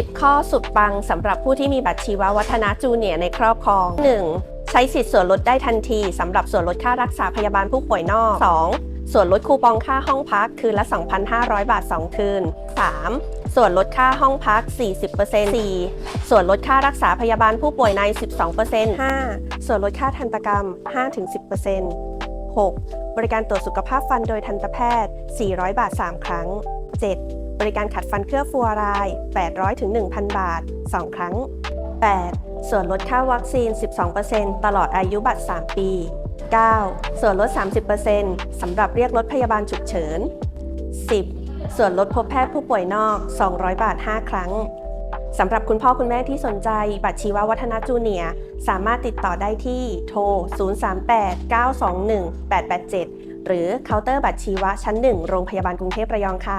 10 ข้อสุดปังสำหรับผู้ที่มีบัตรชีววัฒนะจูเนียร์ในครอบครอง 1. ใช้สิทธิ์ส่วนลดได้ทันทีสำหรับส่วนลดค่ารักษาพยาบาลผู้ป่วยนอก 2. ส่วนลดคูปองค่าห้องพักคืนละ 2,500 บาท 2 คืน 3. ส่วนลดค่าห้องพัก 40% 4. ส่วนลดค่ารักษาพยาบาลผู้ป่วยใน 12% 5. ส่วนลดค่าทันตกรรม 5-10% 6. บริการตรวจสุขภาพฟันโดยทันตแพทย์ 400 บาท 3 ครั้ง 7. บริการขัดฟันเคลือบฟลูออไรด์800ถึง1,000 บาท 2 ครั้ง 8. ส่วนลดค่าวัคซีน 12%ตลอดอายุบัตร 3 ปี 9. ส่วนลด 30%สำหรับเรียกรถพยาบาลฉุกเฉิน 10. ส่วนลดพบแพทย์ผู้ป่วยนอก 200 บาท 5 ครั้งสำหรับคุณพ่อคุณแม่ที่สนใจ บัตรชีววัฒนาจูเนียสามารถติดต่อได้ที่โทร 038 921 887 หรือเคาน์เตอร์บัตรชีวะชั้น 1 โรงพยาบาลกรุงเทพระยองค่ะ